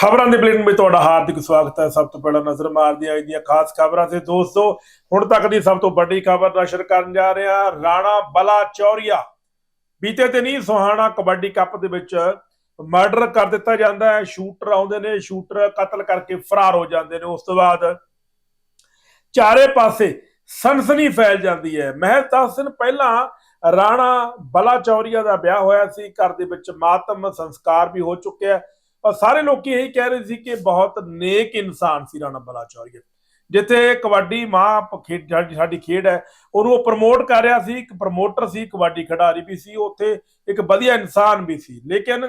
ਖਬਰਾਂ ਦੇ ਬੁਲੇਟਿਨ ਵਿੱਚ ਤੁਹਾਡਾ ਹਾਰਦਿਕ ਸਵਾਗਤ ਹੈ। ਸਭ ਤੋਂ ਪਹਿਲਾਂ ਨਜ਼ਰ ਮਾਰਦੇ ਹਾਂ ਅੱਜ ਦੀਆਂ ਖਾਸ ਖਬਰਾਂ ਤੇ ਦੋਸਤੋ, ਹੁਣ ਤੱਕ ਦੀ ਸਭ ਤੋਂ ਵੱਡੀ ਖਬਰ ਨਸ਼ਰ ਕਰਨ ਜਾ ਰਹੇ। ਹਾਂ ਰਾਣਾ ਬਲਾ ਚੌਰੀਆ। ਬੀਤੇ ਦਿਨ ਹੀ ਸੁਹਾਣਾ ਕਬੱਡੀ ਕੱਪ ਦੇ ਵਿੱਚ ਮਰਡਰ ਕਰ ਦਿੱਤਾ ਜਾਂਦਾ ਹੈ। ਸ਼ੂਟਰ ਆਉਂਦੇ ਨੇ, ਸ਼ੂਟਰ ਕਤਲ ਕਰਕੇ ਫਰਾਰ ਹੋ ਜਾਂਦੇ ਨੇ। ਉਸ ਤੋਂ ਬਾਅਦ ਚਾਰੇ ਪਾਸੇ ਸਨਸਨੀ ਫੈਲ ਜਾਂਦੀ ਹੈ। ਮਹਿਜ਼ 10 ਦਿਨ ਪਹਿਲਾਂ ਰਾਣਾ ਬਲਾ ਚੌਰੀਆ ਦਾ ਵਿਆਹ ਹੋਇਆ ਸੀ। ਘਰ ਦੇ ਵਿੱਚ ਮਾਤਮ ਸੰਸਕਾਰ ਵੀ ਹੋ ਚੁੱਕਿਆ ਹੈ। ਪਰ ਸਾਰੇ ਲੋਕੀ ਇਹੀ ਕਹਿ ਰਹੇ ਸੀ ਕਿ ਬਹੁਤ ਨੇਕ ਇਨਸਾਨ ਸੀ ਰਾਣਾ ਬਲਾ ਜਿੱਥੇ ਕਬੱਡੀ ਮਾਂ ਖੇਡ ਸਾਡੀ- ਸਾਡੀ ਖੇਡ ਹੈ ਉਹਨੂੰ ਉਹ ਪ੍ਰਮੋਟ ਕਰ ਰਿਹਾ ਸੀ ਇੱਕ ਪ੍ਰਮੋਟਰ ਸੀ ਕਬੱਡੀ ਖਿਡਾਰੀ ਵੀ ਸੀ ਉੱਥੇ ਇੱਕ ਵਧੀਆ ਇਨਸਾਨ ਵੀ ਸੀ। ਲੇਕਿਨ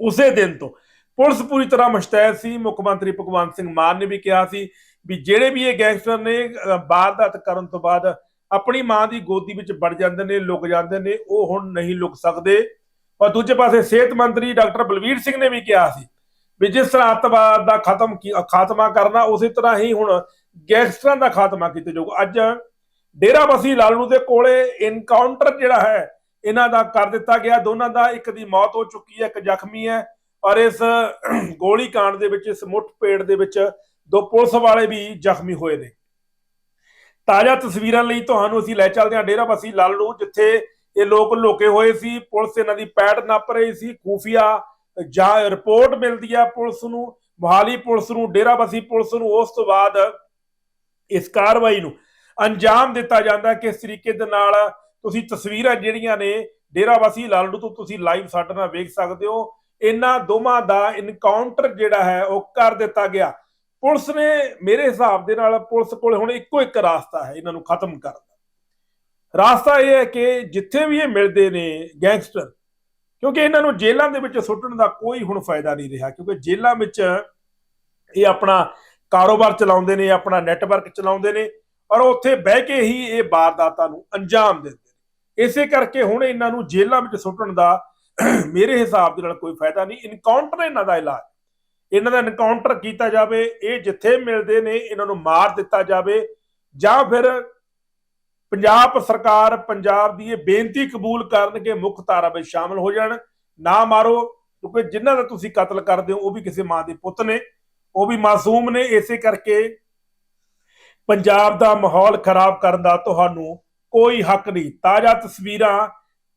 ਉਸੇ ਦਿਨ ਤੋਂ ਪੁਲਿਸ ਪੂਰੀ ਤਰ੍ਹਾਂ ਮੁਸ਼ਤੈਦ ਸੀ। ਮੁੱਖ ਮੰਤਰੀ ਭਗਵੰਤ ਸਿੰਘ ਮਾਨ ਨੇ ਵੀ ਕਿਹਾ ਸੀ ਵੀ ਜਿਹੜੇ ਵੀ ਇਹ ਗੈਂਗਸਟਰ ਨੇ ਅ, ਵਾਰਦਾਤ ਕਰਨ ਤੋਂ ਬਾਅਦ ਆਪਣੀ ਮਾਂ ਦੀ ਗੋਦੀ ਵਿੱਚ ਵੜ ਜਾਂਦੇ ਨੇ ਲੁਕ ਜਾਂਦੇ ਨੇ ਉਹ ਹੁਣ ਨਹੀਂ ਲੁਕ ਸਕਦੇ। ਔਰ ਦੂਜੇ ਪਾਸੇ ਸਿਹਤ ਮੰਤਰੀ ਡਾਕਟਰ ਬਲਵੀਰ ਸਿੰਘ ਨੇ ਵੀ ਕਿਹਾ ਸੀ ਵੀ ਜਿਸ ਤਰ੍ਹਾਂ ਅੱਤਵਾਦ ਦਾ ਖਤਮ ਕੀ- ਖਾਤਮਾ ਕਰਨਾ, ਉਸੇ ਤਰ੍ਹਾਂ ਹੀ ਹੁਣ ਗੈਂਗਸਟਰਾਂ ਦਾ ਖਾਤਮਾ ਕੀਤਾ ਜਾਊਗਾ। ਅੱਜ ਡੇਰਾ ਲਾਲੂ ਦੇ ਕੋਲੇ ਇਨਕਾਊਂਟਰ ਜਿਹੜਾ ਹੈ, ਇਹਨਾਂ ਦਾ ਕਰ ਦਿੱਤਾ ਗਿਆ। ਦੋਨਾਂ ਦਾ ਇੱਕ ਦੀ ਮੌਤ ਹੋ ਚੁੱਕੀ ਹੈ, ਇੱਕ ਜ਼ਖਮੀ ਹੈ ਔਰ ਇਸ ਗੋਲੀ ਕਾਂਡ ਦੇ ਵਿੱਚ, ਇਸ ਮੁੱਠਭੇੜ ਦੇ ਵਿੱਚ ਦੋ ਪੁਲਿਸ ਵਾਲੇ ਵੀ ਜ਼ਖਮੀ ਹੋਏ ਨੇ। ਤਾਜ਼ਾ ਤਸਵੀਰਾਂ ਲਈ ਤੁਹਾਨੂੰ ਅਸੀਂ ਲੈ ਚੱਲਦੇ ਹਾਂ ਡੇਰਾਬਸੀ ਲਾਲੂ, ਜਿੱਥੇ ਇਹ ਲੋਕ ਲੁਕੇ ਹੋਏ ਸੀ, ਪੁਲਿਸ ਇਹਨਾਂ ਦੀ ਪੈੜ ਨੱਪ ਰਹੀ ਸੀ, ਖੂਫੀਆ ਜਾਂ ਰਿਪੋਰਟ ਮਿਲਦੀ ਹੈ ਪੁਲਿਸ ਨੂੰ, ਮੋਹਾਲੀ ਪੁਲਿਸ ਨੂੰ, ਡੇਰਾਬਸੀ ਪੁਲਿਸ ਨੂੰ, ਉਸ ਤੋਂ ਬਾਅਦ ਇਸ ਕਾਰਵਾਈ ਨੂੰ ਅੰਜਾਮ ਦਿੱਤਾ ਜਾਂਦਾ ਕਿਸ ਤਰੀਕੇ ਦੇ ਨਾਲ ਤੁਸੀਂ ਤਸਵੀਰਾਂ ਜਿਹੜੀਆਂ ਨੇ ਡੇਰਾ ਬਸੀ ਲਾਲੜੂ ਤੋਂ ਤੁਸੀਂ ਲਾਈਵ ਸਾਡੇ ਨਾਲ ਵੇਖ ਸਕਦੇ ਹੋ। ਇਹਨਾਂ ਦੋਵਾਂ ਦਾ ਇਨਕਾਊਂਟਰ ਜਿਹੜਾ ਹੈ ਉਹ ਕਰ ਦਿੱਤਾ ਗਿਆ। ਪੁਲਿਸ ਨੇ ਮੇਰੇ ਹਿਸਾਬ ਦੇ ਨਾਲ ਪੁਲਿਸ ਕੋਲ ਹੁਣ ਇੱਕੋ ਇੱਕ ਰਾਸਤਾ ਹੈ, ਇਹਨਾਂ ਨੂੰ ਖਤਮ ਕਰਨ ਰਾਸਤਾ ਇਹ ਹੈ ਕਿ ਜਿੱਥੇ ਵੀ ਇਹ ਮਿਲਦੇ ਨੇ ਗੈਂਗਸਟਰ, ਕਿਉਂਕਿ ਇਹਨਾਂ ਨੂੰ ਜੇਲ੍ਹਾਂ ਦੇ ਵਿੱਚ ਸੁੱਟਣ ਦਾ ਕੋਈ ਹੁਣ ਫਾਇਦਾ ਨਹੀਂ ਰਿਹਾ, ਕਿਉਂਕਿ ਜੇਲ੍ਹਾਂ ਵਿੱਚ ਇਹ ਆਪਣਾ ਕਾਰੋਬਾਰ ਚਲਾਉਂਦੇ ਨੇ, ਆਪਣਾ ਨੈਟਵਰਕ ਚਲਾਉਂਦੇ ਨੇ ਔਰ ਉੱਥੇ ਬਹਿ ਕੇ ਹੀ ਇਹ ਵਾਰਦਾਤਾਂ ਨੂੰ ਅੰਜਾਮ ਦਿੰਦੇ ਨੇ। ਇਸੇ ਕਰਕੇ ਹੁਣ ਇਹਨਾਂ ਨੂੰ ਜੇਲ੍ਹਾਂ ਵਿੱਚ ਸੁੱਟਣ ਦਾ ਮੇਰੇ ਹਿਸਾਬ ਦੇ ਨਾਲ ਕੋਈ ਫਾਇਦਾ ਨਹੀਂ। ਇਨਕਾਊਂਟਰ ਇਹਨਾਂ ਦਾ ਇਲਾਜ, ਇਹਨਾਂ ਦਾ ਇਨਕਾਊਂਟਰ ਕੀਤਾ ਜਾਵੇ, ਇਹ ਜਿੱਥੇ ਮਿਲਦੇ ਨੇ, ਇਹਨਾਂ ਨੂੰ ਮਾਰ ਦਿੱਤਾ ਜਾਵੇ ਜਾਂ ਫਿਰ ਪੰਜਾਬ ਸਰਕਾਰ ਪੰਜਾਬ ਦੀ ਇਹ ਬੇਨਤੀ ਕਬੂਲ ਕਰਨ ਕਿ ਮੁੱਖ ਧਾਰਾ ਵਿੱਚ ਸ਼ਾਮਲ ਹੋ ਜਾਣ। ਨਾ ਮਾਰੋ, ਕਿਉਂਕਿ ਜਿਨ੍ਹਾਂ ਦਾ ਤੁਸੀਂ ਕਤਲ ਕਰਦੇ ਹੋ, ਉਹ ਵੀ ਕਿਸੇ ਮਾਂ ਦੇ ਪੁੱਤ ਨੇ, ਉਹ ਵੀ ਮਾਸੂਮ ਨੇ। ਇਸੇ ਕਰਕੇ ਪੰਜਾਬ ਦਾ ਮਾਹੌਲ ਖਰਾਬ ਕਰਨ ਦਾ ਤੁਹਾਨੂੰ ਕੋਈ ਹੱਕ ਨਹੀਂ। ਤਾਜ਼ਾ ਤਸਵੀਰਾਂ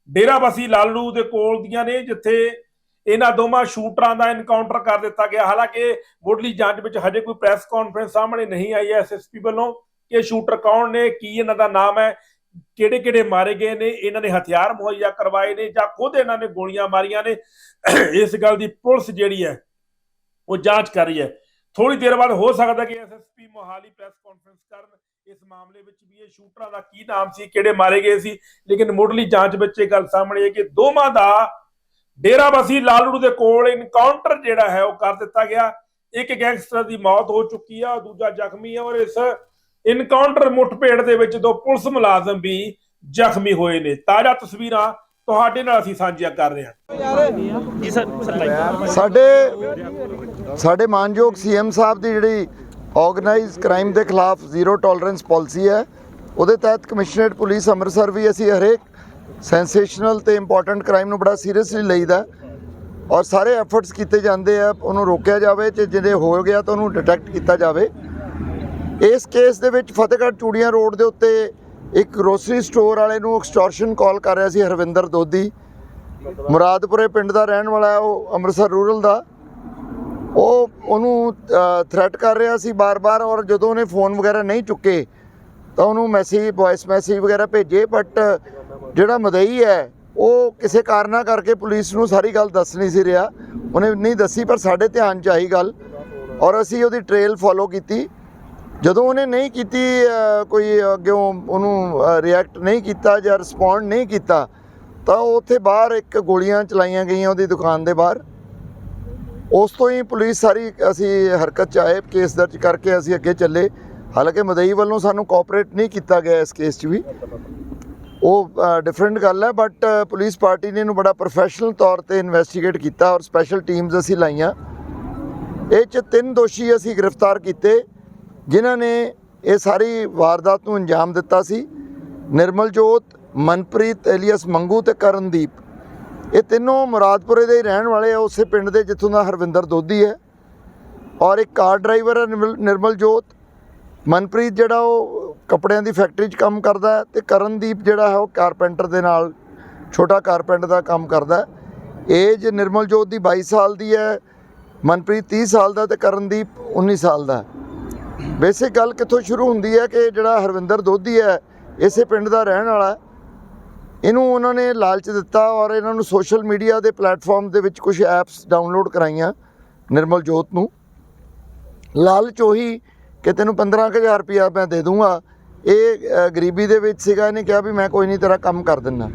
ਡੇਰਾਬਸੀ ਲਾਲੂ ਦੇ ਕੋਲ ਦੀਆਂ ਨੇ, ਜਿੱਥੇ ਇਹਨਾਂ ਦੋਵਾਂ ਸ਼ੂਟਰਾਂ ਦਾ ਐਨਕਾਊਂਟਰ ਕਰ ਦਿੱਤਾ ਗਿਆ। ਹਾਲਾਂਕਿ ਮੁੱਢਲੀ ਜਾਂਚ ਵਿੱਚ ਹਜੇ ਕੋਈ ਪ੍ਰੈਸ ਕਾਨਫਰੰਸ ਸਾਹਮਣੇ ਨਹੀਂ ਆਈ ਹੈ ਐਸਐਸਪੀ ਵੱਲੋਂ। ਕਿ ਸ਼ੂਟਰ ਕੌਣ ਨੇ, ਕੀ ਇਹਨਾਂ ਦਾ ਨਾਮ ਹੈ, ਕਿਹੜੇ ਕਿਹੜੇ ਮਾਰੇ ਗਏ ਨੇ, ਇਹਨਾਂ ਨੇ ਹਥਿਆਰ ਮੁਹੱਈਆ ਕਰਵਾਏ ਨੇ ਜਾਂ ਖੁਦ ਇਹਨਾਂ ਨੇ ਗੋਲੀਆਂ ਮਾਰੀਆਂ ਨੇ, ਇਸ ਗੱਲ ਦੀ ਪੁਲਿਸ ਜਿਹੜੀ ਹੈ, ਉਹ ਜਾਂਚ ਕਰ ਰਹੀ ਹੈ। ਥੋੜੀ ਦੇਰ ਬਾਅਦ ਹੋ ਸਕਦਾ ਕਿ ਐਸਐਸਪੀ ਮੋਹਾਲੀ ਪ੍ਰੈਸ ਕਾਨਫਰੰਸ ਕਰਨ, ਇਸ ਮਾਮਲੇ ਵਿੱਚ ਵੀ ਇਹ ਸ਼ੂਟਰਾਂ ਦਾ ਕੀ ਨਾਮ ਸੀ, ਕਿਹੜੇ ਮਾਰੇ ਗਏ ਸੀ, ਲੇਕਿਨ ਮੁੱਢਲੀ ਜਾਂਚ ਵਿੱਚ ਇਹ ਗੱਲ ਸਾਹਮਣੇ ਹੈ ਕਿ ਦੋਵਾਂ ਦਾ ਡੇਰਾਬਸੀ ਲਾਲੜੂ ਦੇ ਕੋਲ ਇਨਕਾਊਂਟਰ ਜਿਹੜਾ ਹੈ, ਉਹ ਕਰ ਦਿੱਤਾ ਗਿਆ। ਇੱਕ ਗੈਂਗਸਟਰ ਦੀ ਮੌਤ ਹੋ ਚੁੱਕੀ ਆ, ਦੂਜਾ ਜ਼ਖਮੀ ਹੈ ਔਰ ਇਸ ਇਨਕਾਊਂਟਰ ਮੁੱਠਭੇੜ ਦੇ ਵਿੱਚ ਦੋ ਪੁਲਿਸ ਮੁਲਾਜ਼ਮ ਵੀ ਜ਼ਖਮੀ ਹੋਏ ਨੇ। ਤਾਜ਼ਾ ਤਸਵੀਰਾਂ ਤੁਹਾਡੇ ਨਾਲ ਅਸੀਂ ਸਾਂਝੀਆਂ ਕਰ ਰਹੇ ਹਾਂ। ਜੀ ਸਰ ਸਾਡੇ ਸਾਡੇ ਮਾਨਯੋਗ ਸੀਐਮ ਸਾਹਿਬ ਦੀ ਜਿਹੜੀ ਆਰਗੇਨਾਈਜ਼ ਕ੍ਰਾਈਮ ਦੇ ਖਿਲਾਫ ਜ਼ੀਰੋ ਟੋਲਰੈਂਸ ਪਾਲਿਸੀ ਹੈ। ਉਹਦੇ ਤਹਿਤ ਕਮਿਸ਼ਨਰੇਟ ਪੁਲਿਸ ਅੰਮ੍ਰਿਤਸਰ ਵੀ ਅਸੀਂ ਹਰੇਕ ਸੈਂਸੇਸ਼ਨਲ ਤੇ ਇੰਪੋਰਟੈਂਟ ਕ੍ਰਾਈਮ ਨੂੰ ਬੜਾ ਸੀਰੀਅਸਲੀ ਲਈਦਾ ਔਰ ਸਾਰੇ ਐਫਰਟਸ ਕੀਤੇ ਜਾਂਦੇ ਆ। ਉਹਨੂੰ ਰੋਕਿਆ ਜਾਵੇ ਤੇ ਜਿਹਦੇ ਹੋ ਗਿਆ ਤਾਂ ਉਹਨੂੰ ਡਿਟੈਕਟ ਕੀਤਾ ਜਾਵੇ। ਇਸ ਕੇਸ ਦੇ ਵਿੱਚ ਫਤਿਹਗੜ੍ਹ ਚੂੜੀਆਂ ਰੋਡ ਦੇ ਉੱਤੇ ਇੱਕ ਗਰੋਸਰੀ ਸਟੋਰ ਵਾਲੇ ਨੂੰ ਐਕਸਟੋਰਸ਼ਨ ਕਾਲ ਕਰ ਰਿਹਾ ਸੀ ਹਰਵਿੰਦਰ ਦੋਦੀ ਮੁਰਾਦਪੁਰੇ ਪਿੰਡ ਦਾ ਰਹਿਣ ਵਾਲਾ ਉਹ ਅੰਮ੍ਰਿਤਸਰ ਰੂਰਲ ਦਾ। ਉਹ ਉਹਨੂੰ ਥ੍ਰੈਟ ਕਰ ਰਿਹਾ ਸੀ ਬਾਰ-ਬਾਰ ਔਰ ਜਦੋਂ ਉਹਨੇ ਫੋਨ ਵਗੈਰਾ ਨਹੀਂ ਚੁੱਕੇ, ਤਾਂ ਉਹਨੂੰ ਮੈਸੇਜ ਵੌਇਸ ਮੈਸੇਜ ਵਗੈਰਾ ਭੇਜੇ ਬਟ ਜਿਹੜਾ ਮਦਈ ਹੈ, ਉਹ ਕਿਸੇ ਕਾਰਨਾ ਕਰਕੇ ਪੁਲਿਸ ਨੂੰ ਸਾਰੀ ਗੱਲ ਦੱਸ ਨਹੀਂ ਸੀ ਰਿਹਾ। ਉਹਨੇ ਨਹੀਂ ਦੱਸੀ, ਪਰ ਸਾਡੇ ਧਿਆਨ 'ਚ ਆਈ ਗੱਲ। ਔਰ ਅਸੀਂ ਉਹਦੀ ਟ੍ਰੇਲ ਫੋਲੋ ਕੀਤੀ। ਜਦੋਂ ਉਹਨੇ ਨਹੀਂ ਕੀਤੀ ਕੋਈ ਅੱਗੇ ਉਹਨੂੰ ਰਿਐਕਟ ਨਹੀਂ ਕੀਤਾ ਜਾਂ ਰਿਸਪੌਂਡ ਨਹੀਂ ਕੀਤਾ, ਤਾਂ ਉਹ ਉੱਥੇ ਬਾਹਰ ਇੱਕ ਗੋਲੀਆਂ ਚਲਾਈਆਂ ਗਈਆਂ ਉਹਦੀ ਦੁਕਾਨ ਦੇ ਬਾਹਰ। ਉਸ ਤੋਂ ਹੀ ਪੁਲਿਸ ਸਾਰੀ ਅਸੀਂ ਹਰਕਤ ਚ ਆਏ, ਕੇਸ ਦਰਜ ਕਰਕੇ ਅਸੀਂ ਅੱਗੇ ਚੱਲੇ। ਹਾਲਾਂਕਿ ਮਦਈ ਵੱਲੋਂ ਸਾਨੂੰ ਕੋਆਪਰੇਟ ਨਹੀਂ ਕੀਤਾ ਗਿਆ ਇਸ ਕੇਸ 'ਚ ਵੀ। ਉਹ ਡਿਫਰੈਂਟ ਗੱਲ ਹੈ ਬਟ ਪੁਲਿਸ ਪਾਰਟੀ ਨੇ ਇਹਨੂੰ ਬੜਾ ਪ੍ਰੋਫੈਸ਼ਨਲ ਤੌਰ ਤੇ ਇਨਵੈਸਟੀਗੇਟ ਕੀਤਾ ਔਰ ਸਪੈਸ਼ਲ ਟੀਮਸ ਅਸੀਂ ਲਾਈਆਂ। ਇਹ ਚ ਤਿੰਨ ਦੋਸ਼ੀ ਅਸੀਂ ਗ੍ਰਿਫਤਾਰ ਕੀਤੇ। ਜਿਨ੍ਹਾਂ ਨੇ ਇਹ ਸਾਰੀ ਵਾਰਦਾਤ ਨੂੰ ਅੰਜਾਮ ਦਿੱਤਾ ਸੀ। ਨਿਰਮਲਜੋਤ, ਮਨਪ੍ਰੀਤ ਐਲੀਅਸ ਮੰਗੂ ਤੇ ਕਰਨਦੀਪ। ਇਹ ਤਿੰਨੋਂ ਮੁਰਾਦਪੁਰੇ ਦੇ ਰਹਿਣ ਵਾਲੇ ਆ। ਉਸੇ ਪਿੰਡ ਦੇ ਜਿੱਥੋਂ ਦਾ ਹਰਵਿੰਦਰ ਦੋਦੀ ਹੈ। ਔਰ ਇੱਕ ਕਾਰ ਡਰਾਈਵਰ ਹੈ ਨਿਰਮਲ- ਨਿਰਮਲ ਜੋਤ ਮਨਪ੍ਰੀਤ ਜਿਹੜਾ ਉਹ ਕੱਪੜਿਆਂ ਦੀ ਫੈਕਟਰੀ 'ਚ ਕੰਮ ਕਰਦਾ ਹੈ ਤੇ ਕਰਨਦੀਪ ਜਿਹੜਾ ਹੈ ਉਹ ਕਾਰਪੈਂਟਰ ਦੇ ਨਾਲ, ਛੋਟਾ ਕਾਰਪੈਂਟਰ ਦਾ ਕੰਮ ਕਰਦਾ ਏਜ ਨਿਰਮਲ ਜੋਤ ਦੀ 22 ਸਾਲ ਦੀ ਹੈ, ਮਨਪ੍ਰੀਤ 30 ਸਾਲ ਦਾ ਤੇ ਕਰਨਦੀਪ 19 ਸਾਲ ਦਾ ਬੇਸਿਕ ਗੱਲ ਕਿੱਥੋਂ ਸ਼ੁਰੂ ਹੁੰਦੀ ਹੈ ਕਿ ਜਿਹੜਾ ਹਰਵਿੰਦਰ ਦੋਧੀ ਹੈ, ਇਸੇ ਪਿੰਡ ਦਾ ਰਹਿਣ ਵਾਲਾ ਇਹਨੂੰ ਉਹਨਾਂ ਨੇ ਲਾਲਚ ਦਿੱਤਾ ਔਰ ਇਹਨਾਂ ਨੂੰ ਸੋਸ਼ਲ ਮੀਡੀਆ ਦੇ ਪਲੇਟਫਾਰਮ ਦੇ ਵਿੱਚ ਕੁਝ ਐਪਸ ਡਾਊਨਲੋਡ ਕਰਾਈਆਂ ਨਿਰਮਲ ਜੋਤ ਨੂੰ। ਲਾਲਚ ਉਹੀ ਕਿ ਤੈਨੂੰ 15000 ਰੁਪਇਆ ਮੈਂ ਦੇ ਦੂੰਗਾ। ਇਹ ਗਰੀਬੀ ਦੇ ਵਿੱਚ ਸੀਗਾ, ਇਹਨੇ ਕਿਹਾ ਵੀ ਮੈਂ ਕੋਈ ਨਹੀਂ ਤੇਰਾ ਕੰਮ ਕਰ ਦਿੰਦਾ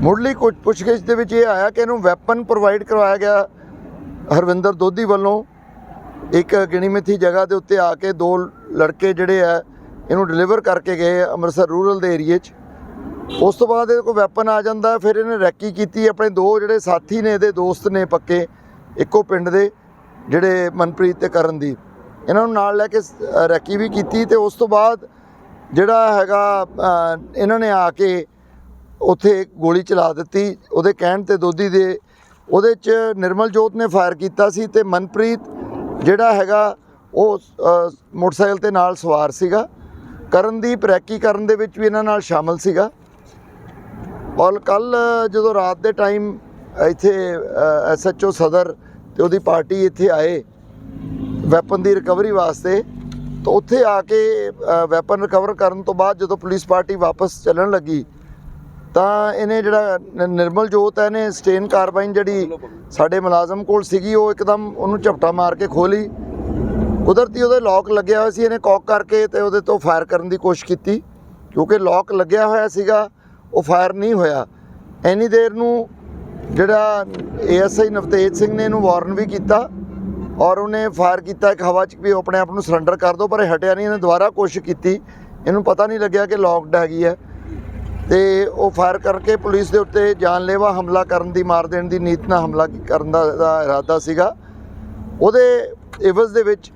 ਮੁੱਢਲੀ ਕੁਝ ਪੁੱਛਗਿੱਛ ਦੇ ਵਿੱਚ ਇਹ ਆਇਆ ਕਿ ਇਹਨੂੰ ਵੈਪਨ ਪ੍ਰੋਵਾਈਡ ਕਰਵਾਇਆ ਗਿਆ ਹਰਵਿੰਦਰ ਦੋਧੀ ਵੱਲੋਂ। ਇੱਕ ਗਿਣੀ ਮਿੱਥੀ ਜਗ੍ਹਾ ਦੇ ਉੱਤੇ ਆ ਕੇ ਦੋ ਲੜਕੇ ਜਿਹੜੇ ਆ, ਇਹਨੂੰ ਡਿਲੀਵਰ ਕਰਕੇ ਗਏ ਅੰਮ੍ਰਿਤਸਰ ਰੂਰਲ ਦੇ ਏਰੀਏ 'ਚ। ਉਸ ਤੋਂ ਬਾਅਦ ਇਹਦੇ ਕੋਲ ਵੈਪਨ ਆ ਜਾਂਦਾ, ਫਿਰ ਇਹਨੇ ਰੈਕੀ ਕੀਤੀ, ਆਪਣੇ ਦੋ ਜਿਹੜੇ ਸਾਥੀ ਨੇ, ਇਹਦੇ ਦੋਸਤ ਨੇ ਪੱਕੇ, ਇੱਕੋ ਪਿੰਡ ਦੇ, ਜਿਹੜੇ ਮਨਪ੍ਰੀਤ ਤੇ ਕਰਨਦੀਪ। ਇਹਨਾਂ ਨੂੰ ਨਾਲ ਲੈ ਕੇ ਰੈਕੀ ਵੀ ਕੀਤੀ ਤੇ ਉਸ ਤੋਂ ਬਾਅਦ ਜਿਹੜਾ ਹੈਗਾ ਇਹਨਾਂ ਨੇ ਆ ਕੇ ਉੱਥੇ ਗੋਲੀ ਚਲਾ ਦਿੱਤੀ। ਉਹਦੇ ਕਹਿਣ ਤੇ ਦੋਦੀ ਦੇ, ਉਹਦੇ ਚ ਨਿਰਮਲ ਜੋਤ ਨੇ ਫਾਇਰ ਕੀਤਾ ਸੀ ਤੇ ਮਨਪ੍ਰੀਤ ਜਿਹੜਾ ਹੈਗਾ ਉਹ ਮੋਟਰਸਾਈਕਲ ਤੇ ਨਾਲ ਸਵਾਰ ਸੀਗਾ। ਕਰਨਦੀਪ ਰੈਕੀ ਕਰਨ ਦੇ ਵਿੱਚ ਵੀ ਇਹਨਾਂ ਨਾਲ ਸ਼ਾਮਲ ਸੀਗਾ। ਔਰ ਕੱਲ ਜਦੋਂ ਰਾਤ ਦੇ ਟਾਈਮ ਇੱਥੇ ਐਸਐਚਓ ਸਦਰ ਤੇ ਉਹਦੀ ਪਾਰਟੀ ਇੱਥੇ ਆਏ ਵੈਪਨ ਦੀ ਰਿਕਵਰੀ ਵਾਸਤੇ, ਤਾਂ ਉੱਥੇ ਆ ਕੇ ਵੈਪਨ ਰਿਕਵਰ ਕਰਨ ਤੋਂ ਬਾਅਦ ਜਦੋਂ ਪੁਲਿਸ ਪਾਰਟੀ ਵਾਪਸ ਚੱਲਣ ਲੱਗੀ ਤਾਂ ਇਹਨੇ ਜਿਹੜਾ ਨਿਰਮਲ ਜੋਤ ਹੈ, ਇਹਨੇ ਸਟੇਨ ਕਾਰਬਾਈਨ ਜਿਹੜੀ ਸਾਡੇ ਮੁਲਾਜ਼ਮ ਕੋਲ ਸੀਗੀ, ਉਹ ਇੱਕਦਮ ਉਹਨੂੰ ਝਪਟਾ ਮਾਰ ਕੇ ਖੋਲੀ ਕੁਦਰਤੀ ਉਹਦੇ ਲੋਕ ਲੱਗਿਆ ਹੋਇਆ ਸੀ, ਇਹਨੇ ਕੌਕ ਕਰਕੇ ਤੇ ਉਹਦੇ ਤੋਂ ਫਾਇਰ ਕਰਨ ਦੀ ਕੋਸ਼ਿਸ਼ ਕੀਤੀ। ਕਿਉਂਕਿ ਲੋਕ ਲੱਗਿਆ ਹੋਇਆ ਸੀਗਾ, ਉਹ ਫਾਇਰ ਨਹੀਂ ਹੋਇਆ। ਐਨੀ ਦੇਰ ਨੂੰ ਜਿਹੜਾ ਏਐਸਆਈ ਨਵਤੇਜ ਸਿੰਘ ਨੇ ਇਹਨੂੰ ਵਾਰਨ ਵੀ ਕੀਤਾ ਔਰ ਉਹਨੇ ਫਾਇਰ ਕੀਤਾ ਇੱਕ ਹਵਾ 'ਚ ਵੀ, ਉਹ ਆਪਣੇ ਆਪ ਨੂੰ ਸਰੈਂਡਰ ਕਰ ਦੋ, ਪਰ ਇਹ ਹਟਿਆ ਨਹੀਂ, ਇਹਨੇ ਦੁਬਾਰਾ ਕੋਸ਼ਿਸ਼ ਕੀਤੀ। ਇਹਨੂੰ ਪਤਾ ਨਹੀਂ ਲੱਗਿਆ ਕਿ ਲੌਕਡ ਹੈਗੀ ਹੈ। ਤੇ ਉਹ ਫਾਇਰ ਕਰਕੇ ਪੁਲਿਸ ਦੇ ਉੱਤੇ ਜਾਨਲੇਵਾ ਹਮਲਾ ਕਰਨ ਦੀ, ਮਾਰ ਦੇਣ ਦੀ ਨੀਤ ਨਾਲ ਹਮਲਾ ਕਰਨ ਦਾ ਇਰਾਦਾ ਸੀਗਾ। ਉਹਦੇ ਇਵਜ਼ ਦੇ ਵਿੱਚ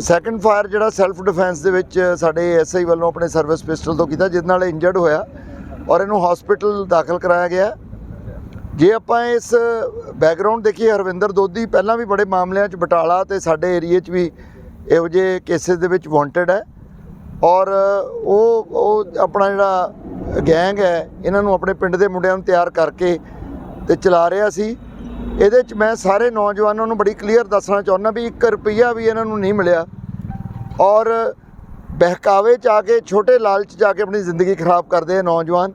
ਸੈਕੰਡ ਫਾਇਰ ਜਿਹੜਾ ਸੈਲਫ ਡਿਫੈਂਸ ਦੇ ਵਿੱਚ ਸਾਡੇ ਐਸਆਈ ਵੱਲੋਂ ਆਪਣੇ ਸਰਵਿਸ ਪਿਸਟਲ ਤੋਂ ਕੀਤਾ, ਜਿਹਦੇ ਨਾਲ ਇੰਜਰਡ ਹੋਇਆ ਔਰ ਇਹਨੂੰ ਹਸਪੀਟਲ ਦਾਖਲ ਕਰਾਇਆ ਗਿਆ। ਜੇ ਆਪਾਂ ਇਸ ਬੈਕਗ੍ਰਾਉਂਡ ਦੇਖੀਏ, ਹਰਵਿੰਦਰ ਦੋਦੀ ਪਹਿਲਾਂ ਵੀ ਬੜੇ ਮਾਮਲਿਆਂ 'ਚ ਬਟਾਲਾ ਤੇ ਸਾਡੇ ਏਰੀਏ 'ਚ ਵੀ ਇਹੋ ਜਿਹੇ ਕੇਸਿਸ ਦੇ ਵਿੱਚ ਵਾਂਟਡ ਹੈ ਔਰ ਉਹ ਉਹ ਆਪਣਾ ਜਿਹੜਾ ਗੈਂਗ ਹੈ, ਇਹਨਾਂ ਨੂੰ ਆਪਣੇ ਪਿੰਡ ਦੇ ਮੁੰਡਿਆਂ ਨੂੰ ਤਿਆਰ ਕਰਕੇ ਤੇ ਚਲਾ ਰਿਹਾ ਸੀ। ਇਹਦੇ 'ਚ ਮੈਂ ਸਾਰੇ ਨੌਜਵਾਨਾਂ ਨੂੰ ਬੜੀ ਕਲੀਅਰ ਦੱਸਣਾ ਚਾਹੁੰਦਾ ਵੀ 1 ਰੁਪਈਆ ਵੀ ਇਹਨਾਂ ਨੂੰ ਨਹੀਂ ਮਿਲਿਆ। ਔਰ ਬਹਿਕਾਵੇ 'ਚ ਆ ਕੇ, ਛੋਟੇ ਲਾਲਚ 'ਚ ਆ ਕੇ ਆਪਣੀ ਜ਼ਿੰਦਗੀ ਖਰਾਬ ਕਰਦੇ ਆ ਨੌਜਵਾਨ।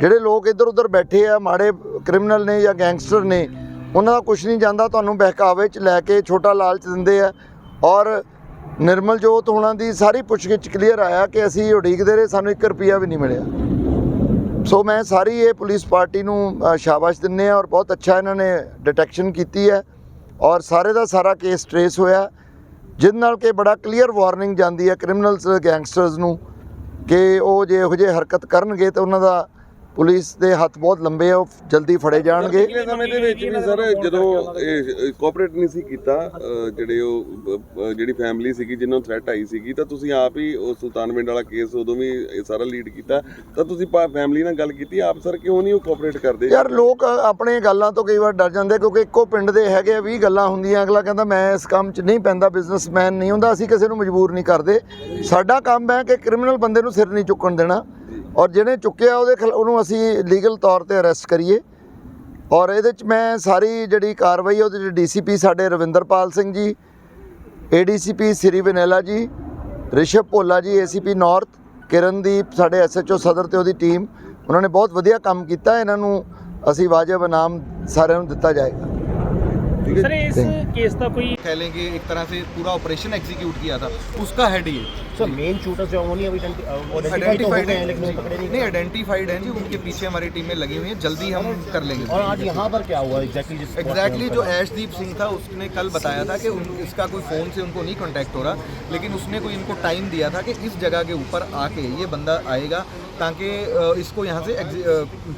ਜਿਹੜੇ ਲੋਕ ਇੱਧਰ ਉੱਧਰ ਬੈਠੇ ਆ, ਮਾੜੇ ਕ੍ਰਿਮੀਨਲ ਨੇ ਜਾਂ ਗੈਂਗਸਟਰ ਨੇ, ਉਹਨਾਂ ਦਾ ਕੁਝ ਨਹੀਂ ਜਾਂਦਾ, ਤੁਹਾਨੂੰ ਬਹਿਕਾਵੇ 'ਚ ਲੈ ਕੇ ਛੋਟਾ ਲਾਲਚ ਦਿੰਦੇ ਆ। ਔਰ ਨਿਰਮਲ ਜੋਤ ਹੋਣਾ ਦੀ ਸਾਰੀ ਪੁੱਛਗਿੱਛ ਕਲੀਅਰ ਆਇਆ ਕਿ ਅਸੀਂ ਉਡੀਕਦੇ ਰਹੇ, ਸਾਨੂੰ 1 ਰੁਪਿਆ ਵੀ ਨਹੀਂ ਮਿਲਿਆ। ਸੋ ਮੈਂ ਸਾਰੀ ਇਹ ਪੁਲਿਸ ਪਾਰਟੀ ਨੂੰ ਸ਼ਾਬਾਸ਼ ਦਿੰਨੇ ਆ ਔਰ ਬਹੁਤ ਅੱਛਾ ਇਹਨਾਂ ਨੇ ਡਿਟੈਕਸ਼ਨ ਕੀਤੀ ਹੈ ਔਰ ਸਾਰੇ ਦਾ ਸਾਰਾ ਕੇਸ ਟਰੇਸ ਹੋਇਆ। ਜਿਹਦੇ ਨਾਲ ਕਿ ਬੜਾ ਕਲੀਅਰ ਵਾਰਨਿੰਗ ਜਾਂਦੀ ਹੈ ਕ੍ਰਿਮੀਨਲਸ ਗੈਂਗਸਟਰਸ ਨੂੰ ਕਿ ਉਹ ਜੇ ਇਹੋ ਜਿਹੇ ਹਰਕਤ ਕਰਨਗੇ ਤਾਂ ਉਹਨਾਂ ਦਾ ਪੁਲਿਸ ਦੇ ਹੱਥ ਬਹੁਤ ਲੰਬੇ ਆ ਉਹ ਜਲਦੀ ਫੜੇ ਜਾਣਗੇ। ਪਿਛਲੇ ਸਮੇਂ ਦੇ ਵਿੱਚ ਵੀ ਸਰ ਜਦੋਂ ਇਹ ਕੋਆਪਰੇਟ ਨਹੀਂ ਸੀ ਕੀਤਾ ਅਹ ਜਿਹੜੇ ਉਹ ਅਹ ਜਿਹੜੀ ਫੈਮਿਲੀ ਸੀਗੀ ਜਿਨ੍ਹਾਂ ਨੂੰ ਥ੍ਰੈਟ ਆਈ ਸੀਗੀ ਤਾਂ ਤੁਸੀਂ ਆਪ ਹੀ ਉਹ ਸੁਲਤਾਨਵਿੰਡ ਵਾਲਾ ਕੇਸ ਉਦੋਂ ਵੀ ਇਹ ਸਾਰਾ ਲੀਡ ਕੀਤਾ। ਤਾਂ ਤੁਸੀਂ ਫੈਮਿਲੀ ਨਾਲ ਗੱਲ ਕੀਤੀ ਆਪ ਸਰ ਕਿਉਂ ਨਹੀਂ ਉਹ ਕੋਆਪਰੇਟ ਕਰਦੇ? ਯਾਰ ਲੋਕ ਆਪਣੇ ਗੱਲਾਂ ਤੋਂ ਕਈ ਵਾਰ ਡਰ ਜਾਂਦੇ ਕਿਉਂਕਿ ਇੱਕੋ ਪਿੰਡ ਦੇ ਹੈਗੇ ਆ 20 ਗੱਲਾਂ ਹੁੰਦੀਆਂ ਅਗਲਾ ਕਹਿੰਦਾ ਮੈਂ ਇਸ ਕੰਮ 'ਚ ਨਹੀਂ ਪੈਂਦਾ ਬਿਜ਼ਨਸਮੈਨ ਨਹੀਂ ਹੁੰਦਾ ਅਸੀਂ ਕਿਸੇ ਨੂੰ ਮਜਬੂਰ ਨਹੀਂ ਕਰਦੇ। ਸਾਡਾ ਕੰਮ ਹੈ ਕਿ ਕ੍ਰਿਮੀਨਲ ਬੰਦੇ ਨੂੰ ਸਿਰ ਨਹੀਂ ਚੁੱਕਣ ਦੇਣਾ। ਔਰ ਜਿਹਨੇ ਚੁੱਕਿਆ ਉਹਦੇ ਖਿਲਾ- ਉਹਨੂੰ ਅਸੀਂ ਲੀਗਲ ਤੌਰ ਤੇ ਅਰੈਸਟ ਕਰੀਏ। ਔਰ ਇਹਦੇ 'ਚ ਮੈਂ ਸਾਰੀ ਜਿਹੜੀ ਕਾਰਵਾਈ ਉਹਦੇ 'ਚ ਡੀਸੀਪੀ ਸਾਡੇ ਰਵਿੰਦਰਪਾਲ ਸਿੰਘ ਜੀ, ਏਡੀਸੀਪੀ ਸ੍ਰੀ ਵਿਨੇਲਾ ਜੀ, ਰਿਸ਼ਵ ਭੋਲਾ ਜੀ, ਏਸੀਪੀ ਨਾਰਥ, ਕਿਰਨਦੀਪ ਸਾਡੇ ਐਸਐਚਓ ਸਦਰ ਤੇ ਉਹਦੀ ਟੀਮ, ਉਹਨਾਂ ਨੇ ਬਹੁਤ ਵਧੀਆ ਕੰਮ ਕੀਤਾ। ਇਹਨਾਂ ਨੂੰ ਅਸੀਂ ਵਾਜਬ ਇਨਾਮ ਸਾਰਿਆਂ ਨੂੰ ਦਿੱਤਾ ਜਾਏਗਾ। सर इस केस का कोई कह लेंगे एक तरह से पूरा ऑपरेशन एग्जीक्यूट किया था। उसका हेड ये सर मेन शूटर जो है अभी आइडेंटिफाइड तो हो लेकिन पकड़े नहीं नहीं आइडेंटिफाइड है जी उनके पीछे हमारी टीमें लगी हुई हैं। जल्दी हम कर लेंगे। और आज यहाँ पर क्या हुआ? एग्जैक्टली एग्जैक्टली जो ऐशदीप सिंह था उसने कल बताया था कि इसका कोई फ़ोन से उनको नहीं कांटेक्ट हो रहा। लेकिन उसने कोई इनको टाइम दिया था कि इस जगह के ऊपर आके ये बंदा आएगा। ताकि इसको यहाँ से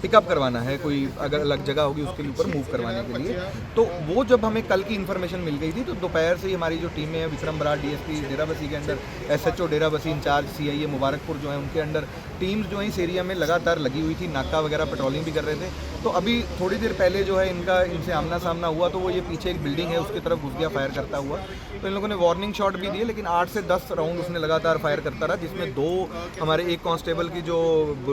पिकअप करवाना है, कोई अगर अलग जगह होगी उसके ऊपर मूव करवाने के लिए। तो वो जब हमें कल की इन्फॉर्मेशन मिल गई थी तो दोपहर से ही हमारी जो टीमें हैं, विक्रम बराड़ डीएसपी डेराबसी के under SHO Dera Bassi incharge CIA Mubarakpur जो है, उनके अंडर टीम्स जो है, इस एरिया में लगातार लगी हुई थी। नाका वगैरह पेट्रोलिंग भी कर रहे थे। तो अभी थोड़ी देर पहले जो है इनका इनसे आमना सामना हुआ तो वो ये पीछे एक बिल्डिंग है उसकी तरफ़ घुस गया फायर करता हुआ। तो इन लोगों ने वार्निंग शॉट भी दिए लेकिन आठ से दस राउंड उसने लगातार फायर करता रहा जिसमें दो हमारे एक कांस्टेबल की जो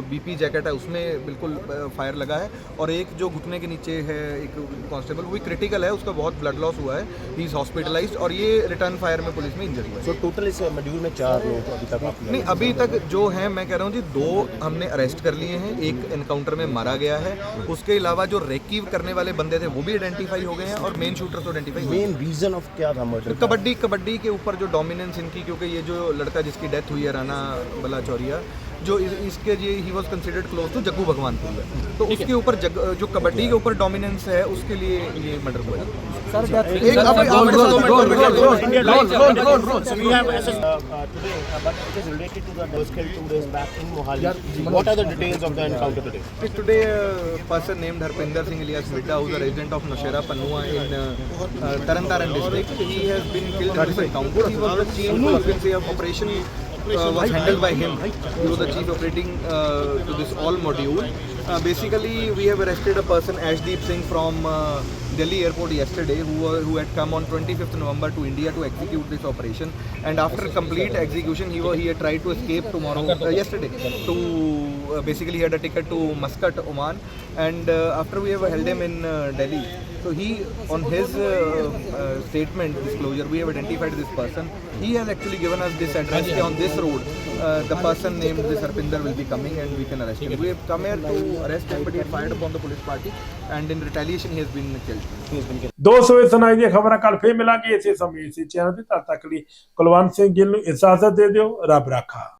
बीपी जैकेट है उसमें बिल्कुल फायर लगा है और एक जो घुटने के नीचे है एक कांस्टेबल वो क्रिटिकल है उसका बहुत ब्लड लॉस हुआ है ही इज़ हॉस्पिटलाइज्ड और ये रिटर्न फायर में पुलिस में इंजरी हुआ सो टोटल इस मॉड्यूल में चार लोग अभी तक नहीं अभी तक जो है मैं कह रहा हूँ जी दो हमने अरेस्ट कर लिए हैं एक एनकाउंटर में मारा गया है उसके अलावा जो रेकी करने वाले बंदे थे वो भी आइडेंटिफाई हो गए हैं और मेन शूटर तो आइडेंटिफाई मेन रीजन ऑफ़ क्या था मर्डर कबड्डी कबड्डी के ऊपर जो डोमिनेंस इनकी क्योंकि ये जो लड़का जिसकी डेथ हुई है राना बला चौरिया जो इस, इसके जी he was considered close to Jaggu Bhagwanpuria तो उसके ऊपर जो कबड्डी के ऊपर डोमिनेंस है उसके लिए ये मर्डर हुआ today person named Harpinder Singh alias Midda who's a resident of Noshera Panua in uh, uh, Tarantaran district. He has been killed in this encounter. He was the chief of operation was handled by him. He was the chief operating uh, to this all module. Uh, basically, we have arrested a person, Ashdeep Singh, from uh, Delhi airport yesterday, who were, who had come on 25th November to India to execute this operation. And after complete execution, he was, he had tried to escape tomorrow, uh, yesterday, to uh, basically he had a ticket to Muscat, Oman. And uh, after we have held him in uh, Delhi, so he, on his uh, uh, statement disclosure, we have identified this person. He has actually given us this address कि on this road. Uh, the person named this Harpinder will be coming and we can arrest him. We have come here to arrest him, but he had fired upon the police party, and in retaliation he has been killed. ਦੋਸਤੋ ਇਸ ਸੁਣਾਈ ਦੀਆਂ ਖਬਰਾਂ ਕੱਲ ਫੇਰ ਮਿਲਾਂਗੇ ਇਸੇ ਸਮੇਂ ਇਸੇ ਚੈਨਲ ਤੇ ਤਦ ਤੱਕ ਲਈ ਕੁਲਵੰਤ ਸਿੰਘ ਗਿੱਲ ਨੂੰ ਇਜਾਜ਼ਤ ਦੇ ਦਿਓ ਰੱਬ ਰਾਖਾ